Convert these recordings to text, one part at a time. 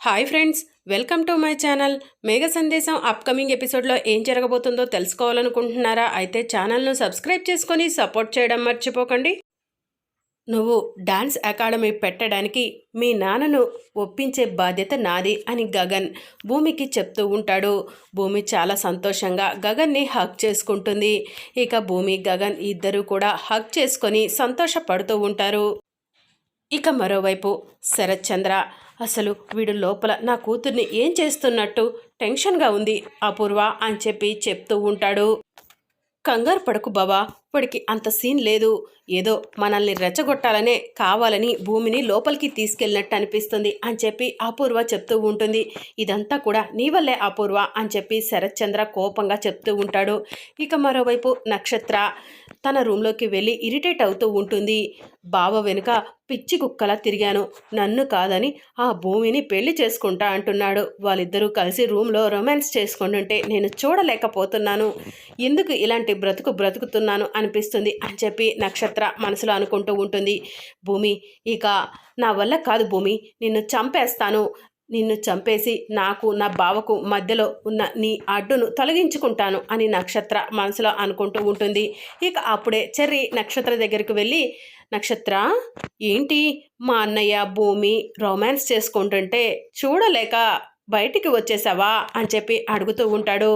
Hi friends welcome to my channel. Megha Sandesam upcoming ఎపిసోడ్లో ఏం జరగబోతుందో తెలుసుకోవాలనుకుంటున్నారా? అయితే ఛానల్ను సబ్స్క్రైబ్ చేసుకొని సపోర్ట్ చేయడం మర్చిపోకండి. నువ్వు డాన్స్ అకాడమీ పెట్టడానికి మీ నాన్నను ఒప్పించే బాధ్యత నాది అని గగన్ భూమికి చెప్తూ ఉంటాడు. భూమి చాలా సంతోషంగా గగన్ని హక్ చేసుకుంటుంది. ఇక భూమి గగన్ ఇద్దరూ కూడా హక్ చేసుకొని సంతోషపడుతూ ఉంటారు. ఇక మరోవైపు శరత్చంద్ర అసలు వీడు లోపల నా కూతుర్ని ఏం చేస్తున్నట్టు టెన్షన్గా ఉంది అపూర్వ అని చెప్పి చెప్తూ ఉంటాడు. కంగారు పడకు బావా వాడికి అంత సీన్ లేదు. ఏదో మనల్ని రెచ్చగొట్టాలనే కావాలని భూమిని లోపలికి తీసుకెళ్ళినట్టు అనిపిస్తుంది అని చెప్పి అపూర్వ చెప్తూ ఉంటుంది. ఇదంతా కూడా నీ వల్లే అపూర్వ అని చెప్పి శరత్చంద్ర కోపంగా చెప్తూ ఉంటాడు. ఇక మరోవైపు నక్షత్ర తన రూమ్లోకి వెళ్ళి ఇరిటేట్ అవుతూ ఉంటుంది. బావ వెనుక పిచ్చి కుక్కలా తిరిగాను. నన్ను కాదని ఆ భూమిని పెళ్ళి చేసుకుంటా అంటున్నాడు. వాళ్ళిద్దరూ కలిసి రూమ్లో రొమాన్స్ చేసుకుంటుంటే నేను చూడలేకపోతున్నాను. ఎందుకు ఇలాంటి బ్రతుకు బ్రతుకుతున్నాను అనిపిస్తుంది అని చెప్పి నక్షత్ర మనసులో అనుకుంటూ ఉంటుంది. భూమి ఇక నా వల్ల కాదు భూమి నిన్ను చంపేస్తాను. నిన్ను చంపేసి నాకు నా బావకు మధ్యలో ఉన్న నీ అడ్డును తొలగించుకుంటాను అని నక్షత్ర మనసులో అనుకుంటూ ఉంటుంది. ఇక అప్పుడే చెర్రి నక్షత్ర దగ్గరికి వెళ్ళి నక్షత్ర ఏంటి మా అన్నయ్య భూమి రొమాన్స్ చేసుకుంటుంటే చూడలేక బయటికి వచ్చేసావా? అని చెప్పి అడుగుతూ ఉంటాడు.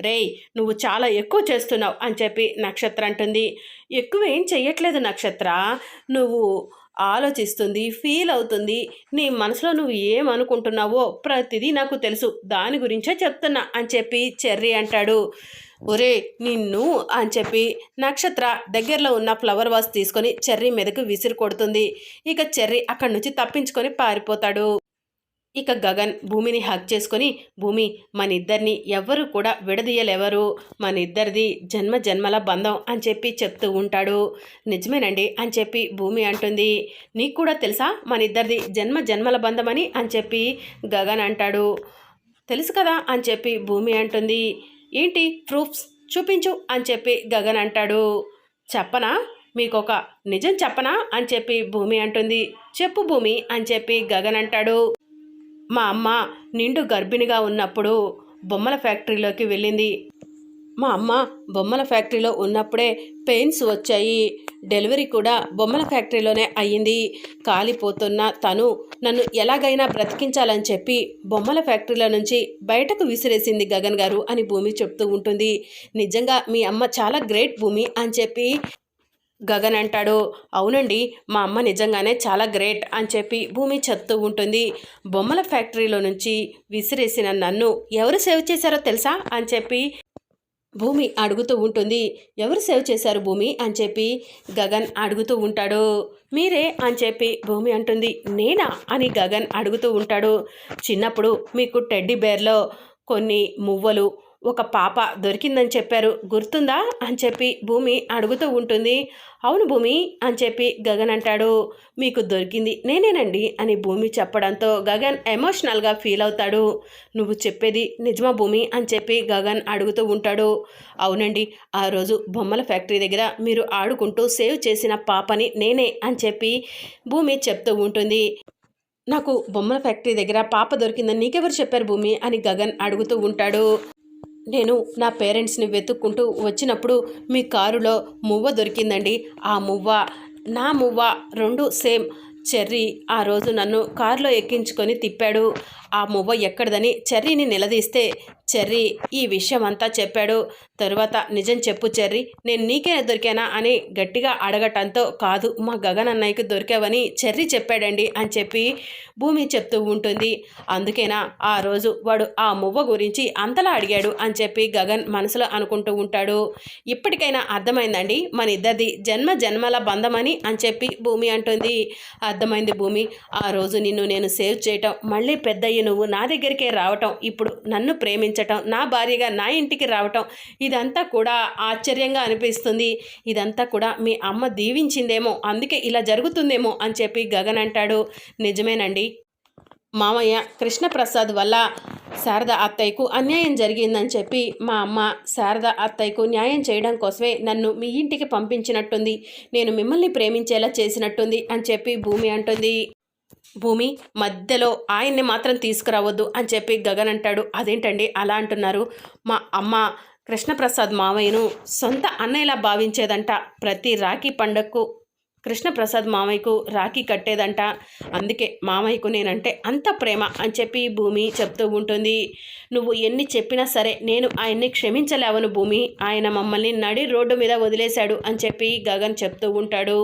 రేయ్ నువ్వు చాలా ఎక్కువ చేస్తున్నావు అని చెప్పి నక్షత్ర అంటుంది. ఎక్కువ ఏం చెయ్యట్లేదు నక్షత్ర. నువ్వు ఆలోచిస్తుంది ఫీల్ అవుతుంది. నీ మనసులో నువ్వు ఏమనుకుంటున్నావో ప్రతిదీ నాకు తెలుసు. దాని గురించే చెప్తున్నా అని చెప్పి చెర్రీ అంటాడు. ఒరే నిన్ను అని చెప్పి నక్షత్ర దగ్గరలో ఉన్న ఫ్లవర్ వాస్ తీసుకొని చెర్రీ మీదకు విసిరి కొడుతుంది. ఇక చెర్రీ అక్కడి నుంచి తప్పించుకొని పారిపోతాడు. ఇక గగన్ భూమిని హక్ చేసుకొని భూమి మన ఇద్దరిని కూడా విడదీయలేవరు. మన ఇద్దరిది జన్మ జన్మల బంధం అని చెప్పి చెప్తూ ఉంటాడు. నిజమేనండి అని చెప్పి భూమి అంటుంది. నీకు కూడా తెలుసా? మన ఇద్దరిది జన్మ జన్మల బంధమని అని చెప్పి గగన్ అంటాడు. తెలుసు కదా? అని చెప్పి భూమి అంటుంది. ఏంటి? ప్రూఫ్స్? చూపించు అని చెప్పి గగన్ అంటాడు. చెప్పనా? మీకు ఒక నిజం చెప్పనా? అని చెప్పి భూమి అంటుంది. చెప్పు భూమి అని చెప్పి గగన్ అంటాడు. మా అమ్మ నిండు గర్భిణిగా ఉన్నప్పుడు బొమ్మల ఫ్యాక్టరీలోకి వెళ్ళింది. మా అమ్మ బొమ్మల ఫ్యాక్టరీలో ఉన్నప్పుడే పెయిన్స్ వచ్చాయి. డెలివరీ కూడా బొమ్మల ఫ్యాక్టరీలోనే అయ్యింది. కాలిపోతున్న తను నన్ను ఎలాగైనా బ్రతికించాలని చెప్పి బొమ్మల ఫ్యాక్టరీలో నుంచి బయటకు విసిరేసింది గగన్ గారు అని భూమి చెప్తూ ఉంటుంది. నిజంగా మీ అమ్మ చాలా గ్రేట్ భూమి అని చెప్పి గగన్ అంటాడు అవునండి మా అమ్మ నిజంగానే చాలా గ్రేట్ అని చెప్పి భూమి చెప్తూ ఉంటుంది. బొమ్మల ఫ్యాక్టరీలో నుంచి విసిరేసిన నన్ను ఎవరు సేవ్ చేశారో తెలుసా? అని చెప్పి భూమి అడుగుతూ ఉంటుంది. ఎవరు సేవ్ చేశారు భూమి? అని చెప్పి గగన్ అడుగుతూ ఉంటాడు. మీరే? అని చెప్పి భూమి అంటుంది. నేనా? అని గగన్ అడుగుతూ ఉంటాడు. చిన్నప్పుడు మీకు టెడ్డీ బేర్లో కొన్ని మువ్వలు ఒక పాప దొరికిందని చెప్పారు. గుర్తుందా? అని చెప్పి భూమి అడుగుతూ ఉంటుంది. అవును భూమి అని చెప్పి గగన్ అంటాడు. మీకు దొరికింది నేనేనండి అని భూమి చెప్పడంతో గగన్ ఎమోషనల్గా ఫీల్ అవుతాడు. నువ్వు చెప్పేది నిజమా భూమి? అని చెప్పి గగన్ అడుగుతూ ఉంటాడు. అవునండి ఆ రోజు బొమ్మల ఫ్యాక్టరీ దగ్గర మీరు ఆడుకుంటూ సేవ్ చేసిన పాపని నేనే అని చెప్పి భూమి చెప్తూ ఉంటుంది. నాకు బొమ్మల ఫ్యాక్టరీ దగ్గర పాప దొరికిందని నీకెవరు చెప్పారు భూమి? అని గగన్ అడుగుతూ ఉంటాడు. నేను నా పేరెంట్స్ని వెతుక్కుంటూ వచ్చినప్పుడు మీ కారులో మువ్వ దొరికిందండి. ఆ మువ్వ నా మువ్వ రెండు సేమ్. చెర్రీ ఆ రోజు నన్ను కారులో ఎక్కించుకొని తిప్పాడు. ఆ మువ్వ ఎక్కడదని చెర్రీని నిలదీస్తే చెర్రీ ఈ విషయం అంతా చెప్పాడు. తరువాత నిజం చెప్పు చెర్రీ నేను నీకే దొరికానా? అని గట్టిగా అడగటంతో కాదు మా గగన్ అన్నయ్యకి దొరికావని చెర్రీ చెప్పాడండి అని చెప్పి భూమి చెప్తూ ఉంటుంది. అందుకేనా ఆ రోజు వాడు ఆ మువ్వ గురించి అంతలా అడిగాడు అని చెప్పి గగన్ మనసులో అనుకుంటూ ఉంటాడు. ఇప్పటికైనా అర్థమైందండి మన ఇద్దరిది జన్మ జన్మల బంధమని అని చెప్పి భూమి అంటుంది. అర్థమైంది భూమి ఆ రోజు నిన్ను నేను సేవ్ చేయటం మళ్ళీ పెద్దయ్యి నువ్వు నా దగ్గరికే రావటం ఇప్పుడు నన్ను ప్రేమించటం నా భార్యగా నా ఇంటికి రావటం ఇదంతా కూడా ఆశ్చర్యంగా అనిపిస్తుంది. ఇదంతా కూడా మీ అమ్మ దీవించిందేమో అందుకే ఇలా జరుగుతుందేమో అని చెప్పి గగన్ అంటాడు. నిజమేనండి. మామయ్య కృష్ణప్రసాద్ వల్ల శారద అత్తయ్యకు అన్యాయం జరిగిందని చెప్పి మా అమ్మ శారద అత్తయ్యకు న్యాయం చేయడం కోసమే నన్ను మీ ఇంటికి పంపించినట్టుంది. నేను మిమ్మల్ని ప్రేమించేలా చేసినట్టుంది అని చెప్పి భూమి అంటుంది. భూమి మధ్యలో ఆయన్ని మాత్రం తీసుకురావద్దు అని చెప్పి గగన్ అంటాడు. అదేంటండి అలా అంటున్నారు? మా అమ్మ కృష్ణప్రసాద్ మావయ్యను సొంత అన్నయ్యలా భావించేదంట. ప్రతి రాఖీ పండగకు కృష్ణప్రసాద్ మామయ్యకు రాఖీ కట్టేదంట. అందుకే మామయ్యకు నేనంటే అంత ప్రేమ అని చెప్పి భూమి చెప్తూ ఉంటుంది. నువ్వు ఎన్ని చెప్పినా సరే నేను ఆయన్ని క్షమించలేవను భూమి. ఆయన మమ్మల్ని నడి రోడ్డు మీద వదిలేశాడు అని చెప్పి గగన్ చెప్తూ ఉంటాడు.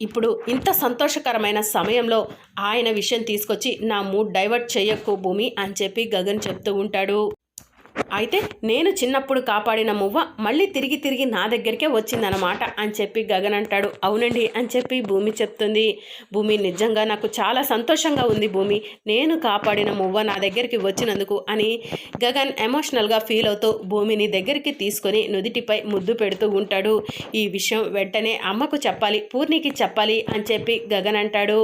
ఇప్పుడు ఇంత సంతోషకరమైన సమయంలో ఆయన విషయం తీసుకొచ్చి నా మూడ్ డైవర్ట్ చేయకు భూమి అని చెప్పి గగన్ చెప్తూ ఉంటాడు. అయితే నేను చిన్నప్పుడు కాపాడిన మువ్వ మళ్ళీ తిరిగి తిరిగి నా దగ్గరికే వచ్చిందనమాట అని చెప్పి గగన్ అంటాడు. అవునండి అని చెప్పి భూమి చెప్తుంది. భూమి నిజంగా నాకు చాలా సంతోషంగా ఉంది భూమి. నేను కాపాడిన మువ్వ నా దగ్గరికి వచ్చినందుకు అని గగన్ ఎమోషనల్గా ఫీల్ అవుతూ భూమిని దగ్గరికి తీసుకొని నుదిటిపై ముద్దు పెడుతూ ఉంటాడు. ఈ విషయం వెంటనే అమ్మకు చెప్పాలి పూర్ణికి చెప్పాలి అని చెప్పి గగన్ అంటాడు.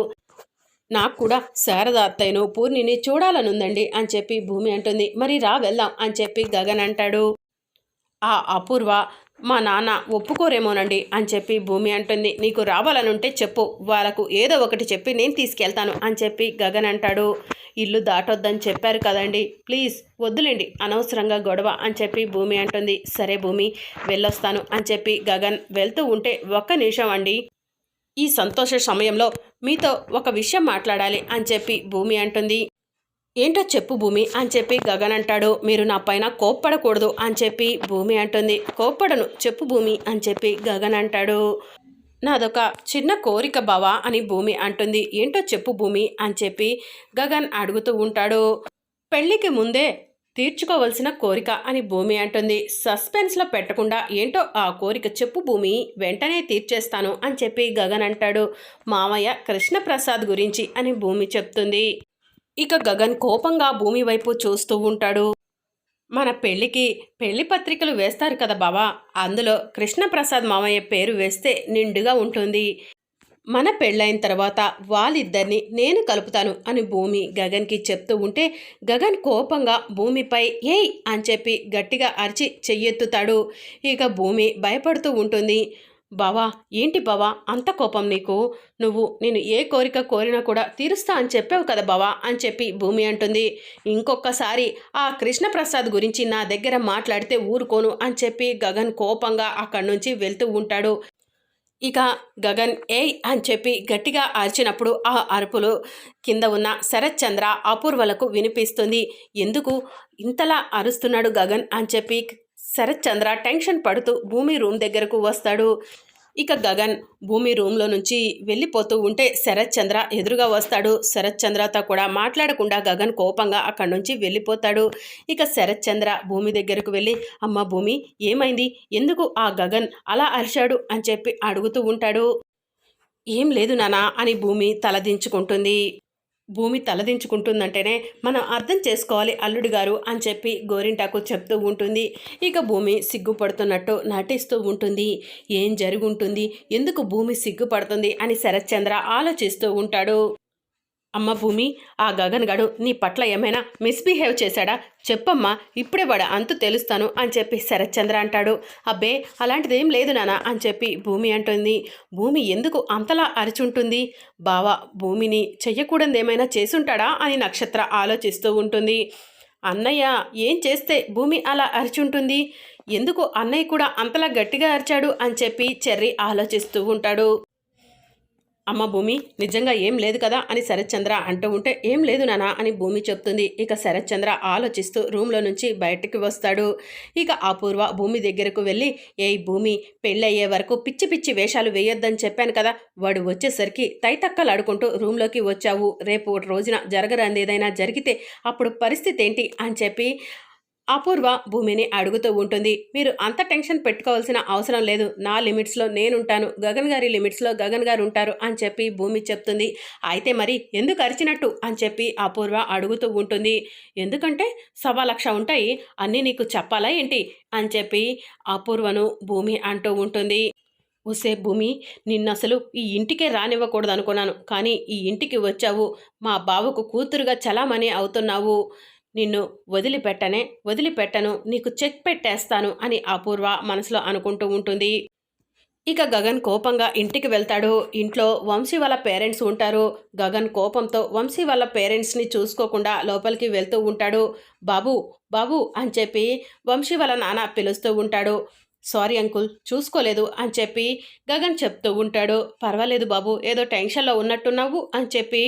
నాకు కూడా శారద అత్తయ్యను పూర్ణిని చూడాలనుందండి అని చెప్పి భూమి అంటుంది. మరి రా వెళ్దాం అని చెప్పి గగన్ అంటాడు. ఆ అపూర్వ మా నాన్న ఒప్పుకోరేమోనండి అని చెప్పి భూమి అంటుంది. నీకు రావాలనుంటే చెప్పు వాళ్ళకు ఏదో ఒకటి చెప్పి నేను తీసుకెళ్తాను అని చెప్పి గగన్ అంటాడు. ఇల్లు దాటొద్దని చెప్పారు కదండి. ప్లీజ్ వద్దులేండి అనవసరంగా గొడవ అని చెప్పి భూమి అంటుంది. సరే భూమి వెళ్ళొస్తాను అని చెప్పి గగన్ వెళ్తూ ఉంటే ఒక్క నిమిషం అండి. ఈ సంతోష సమయంలో మీతో ఒక విషయం మాట్లాడాలి అని చెప్పి భూమి అంటుంది. ఏంటో చెప్పు భూమి అని చెప్పి గగన్ అంటాడు. మీరు నా పైన కోప్పడకూడదు అని చెప్పి భూమి అంటుంది. కోప్పడను చెప్పు భూమి అని చెప్పి గగన్ అంటాడు. నాదొక చిన్న కోరిక బావా అని భూమి అంటుంది. ఏంటో చెప్పు భూమి అని చెప్పి గగన్ అడుగుతూ ఉంటాడు. పెళ్ళికి ముందే తీర్చుకోవలసిన కోరిక అని భూమి అంటుంది. సస్పెన్స్లో పెట్టకుండా ఏంటో ఆ కోరిక చెప్పు భూమి వెంటనే తీర్చేస్తాను అని చెప్పి గగన్ అంటాడు. మామయ్య కృష్ణప్రసాద్ గురించి అని భూమి చెప్తుంది. ఇక గగన్ కోపంగా భూమి వైపు చూస్తూ ఉంటాడు. మన పెళ్ళికి పెళ్ళి పత్రికలు వేస్తారు కదా బావా? అందులో కృష్ణప్రసాద్ మామయ్య పేరు వేస్తే నిండుగా ఉంటుంది. మన పెళ్ళైన తర్వాత వాళ్ళిద్దరిని నేను కలుపుతాను అని భూమి గగన్కి చెప్తూ ఉంటే గగన్ కోపంగా భూమిపై ఏయ్ అని చెప్పి గట్టిగా అరిచి చెయ్యెత్తుతాడు. ఇక భూమి భయపడుతూ ఉంటుంది. బావా ఏంటి బావా? అంత కోపం నీకు? నువ్వు నేను ఏ కోరిక కోరినా కూడా తీరుస్తా అని చెప్పావు కదా బావా? అని చెప్పి భూమి అంటుంది. ఇంకొకసారి ఆ కృష్ణప్రసాద్ గురించి నా దగ్గర మాట్లాడితే ఊరుకోను అని చెప్పి గగన్ కోపంగా అక్కడి నుంచి వెళ్తూ ఉంటాడు. ఇక గగన్ ఏయ్ అని చెప్పి గట్టిగా అరిచినప్పుడు ఆ అరుపులు కింద ఉన్న శరత్ చంద్ర అపూర్వలకు వినిపిస్తుంది. ఎందుకు? ఇంతలా అరుస్తున్నాడు గగన్ అని చెప్పి శరత్ చంద్ర టెన్షన్ పడుతూ భూమి రూమ్ దగ్గరకు వస్తాడు. ఇక గగన్ భూమి రూమ్లో నుంచి వెళ్ళిపోతూ ఉంటే శరత్ చంద్ర ఎదురుగా వస్తాడు. శరత్ చంద్రతో కూడా మాట్లాడకుండా గగన్ కోపంగా అక్కడి నుంచి వెళ్ళిపోతాడు. ఇక శరత్ చంద్ర భూమి దగ్గరకు వెళ్ళి అమ్మ భూమి ఏమైంది? ఎందుకు ఆ గగన్ అలా అరిచాడు? అని చెప్పి అడుగుతూ ఉంటాడు. ఏం లేదు నానా అని భూమి తలదించుకుంటుంది. భూమి తలదించుకుంటుందంటేనే మనం అర్థం చేసుకోవాలి అల్లుడు గారు అని చెప్పి గోరింటాకు చెప్తూ ఉంటుంది. ఇక భూమి సిగ్గుపడుతున్నట్టు నటిస్తూ ఉంటుంది. ఏం జరుగుంటుంది? ఎందుకు భూమి సిగ్గుపడుతుంది? అని శరత్చంద్ర ఆలోచిస్తూ ఉంటాడు. అమ్మ భూమి ఆ గగన్ గడు నీ పట్ల ఏమైనా మిస్బిహేవ్ చేశాడా? చెప్పమ్మా ఇప్పుడే వాడు అంతు తెలుస్తాను అని చెప్పి శరత్చంద్ర అంటాడు. అబ్బే అలాంటిదేం లేదు నానా అని చెప్పి భూమి అంటుంది. భూమి ఎందుకు అంతలా అరిచుంటుంది? బావా భూమిని చెయ్యకూడదు ఏమైనా చేసుంటాడా అని నక్షత్ర ఆలోచిస్తూ ఉంటుంది. అన్నయ్య ఏం చేస్తే భూమి అలా అరిచుంటుంది? ఎందుకు అన్నయ్య కూడా అంతలా గట్టిగా అరిచాడు అని చెప్పి చెర్రి ఆలోచిస్తూ ఉంటాడు. అమ్మ భూమి నిజంగా ఏం లేదు కదా అని శరత్చంద్ర అంటూ ఉంటే ఏం లేదు నానా అని భూమి చెప్తుంది. ఇక శరత్చంద్ర ఆలోచిస్తూ రూమ్లో నుంచి బయటికి వస్తాడు. ఇక అపూర్వ భూమి దగ్గరకు వెళ్ళి ఏ భూమి పెళ్ళయ్యే వరకు పిచ్చి పిచ్చి వేషాలు వేయొద్దని చెప్పాను కదా. వాడు వచ్చేసరికి తైతక్కలాడుకుంటూ రూమ్లోకి వచ్చావు. రేపు రోజున జరగరాంది ఏదైనా జరిగితే అప్పుడు పరిస్థితి ఏంటి? అని చెప్పి అపూర్వ భూమిని అడుగుతూ ఉంటుంది. మీరు అంత టెన్షన్ పెట్టుకోవాల్సిన అవసరం లేదు. నా లిమిట్స్లో నేనుంటాను. గగన్ గారి లిమిట్స్లో గగన్ గారు ఉంటారు అని చెప్పి భూమి చెప్తుంది. అయితే మరి ఎందుకు అరిచినట్టు అని చెప్పి అపూర్వ అడుగుతూ ఉంటుంది. ఎందుకంటే సవా లక్ష ఉంటాయి. అన్నీ నీకు చెప్పాలా ఏంటి? అని చెప్పి అపూర్వను భూమి అంటూ ఉంటుంది. ఒసే భూమి నిన్నసలు ఈ ఇంటికే రానివ్వకూడదు అనుకున్నాను కానీ ఈ ఇంటికి వచ్చావు. మా బావకు కూతురుగా చలామణి అవుతున్నావు. నిన్ను వదిలిపెట్టనే వదిలిపెట్టను నీకు చెక్ పెట్టేస్తాను అని అపూర్వ మనసులో అనుకుంటూ ఉంటుంది. ఇక గగన్ కోపంగా ఇంటికి వెళ్తాడు. ఇంట్లో వంశీ వాళ్ళ పేరెంట్స్ ఉంటారు. గగన్ కోపంతో వంశీ వాళ్ళ పేరెంట్స్ని చూసుకోకుండా లోపలికి వెళ్తూ ఉంటాడు. బాబు బాబు అని చెప్పి వంశీ వాళ్ళ నాన్న పిలుస్తూ ఉంటాడు. సారీ అంకుల్ చూసుకోలేదు అని చెప్పి గగన్ చెప్తూ ఉంటాడు. పర్వాలేదు బాబు ఏదో టెన్షన్లో ఉన్నట్టున్నావు అని చెప్పి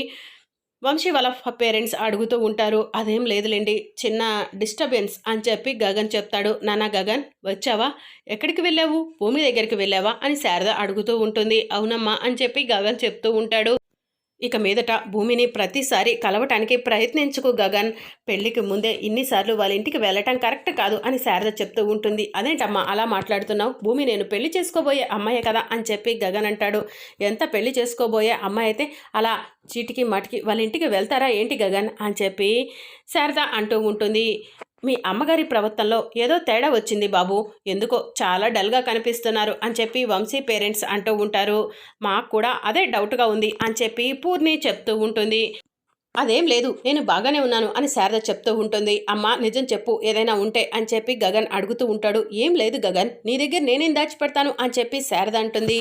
వంశీ వాళ్ళ పేరెంట్స్ అడుగుతూ ఉంటారు అదేం లేదులేండి చిన్న డిస్టర్బెన్స్ అని చెప్పి గగన్ చెప్తాడు. నాన్న గగన్ వచ్చావా? ఎక్కడికి వెళ్ళావు? భూమి దగ్గరికి వెళ్ళావా? అని శారద అడుగుతూ ఉంటుంది. అవునమ్మా అని చెప్పి గగన్ చెప్తూ ఉంటాడు. ఇక మీదట భూమిని ప్రతిసారి కలవటానికి ప్రయత్నించుకు గగన్. పెళ్ళికి ముందే ఇన్నిసార్లు వాళ్ళ ఇంటికి వెళ్ళటం కరెక్ట్ కాదు అని శారద చెప్తూ ఉంటుంది. అదేంటమ్మా అలా మాట్లాడుతున్నావు? భూమి నేను పెళ్ళి చేసుకోబోయే అమ్మాయి కదా అని చెప్పి గగన్ అంటాడు. ఎంత పెళ్ళి చేసుకోబోయే అమ్మాయి అయితే అలా చీటికి మటికి వాళ్ళ ఇంటికి వెళ్తారా ఏంటి గగన్? అని చెప్పి శారద అంటూ ఉంటుంది. మీ అమ్మగారి ప్రవర్తనలో ఏదో తేడా వచ్చింది బాబు. ఎందుకో చాలా డల్గా కనిపిస్తున్నారు అని చెప్పి వంశీ పేరెంట్స్ అంటూ ఉంటారు. మాకు కూడా అదే డౌట్గా ఉంది అని చెప్పి పూర్ణి చెప్తూ ఉంటుంది. అదేం లేదు నేను బాగానే ఉన్నాను అని శారద చెప్తూ ఉంటుంది. అమ్మ నిజం చెప్పు ఏదైనా ఉంటే అని చెప్పి గగన్ అడుగుతూ ఉంటాడు. ఏం లేదు గగన్ నీ దగ్గర నేనేం దాచిపెడతాను అని చెప్పి శారద అంటుంది.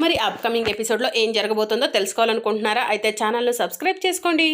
మరి అప్కమింగ్ ఎపిసోడ్లో ఏం జరగబోతుందో తెలుసుకోవాలనుకుంటున్నారా? అయితే ఛానల్ను సబ్స్క్రైబ్ చేసుకోండి.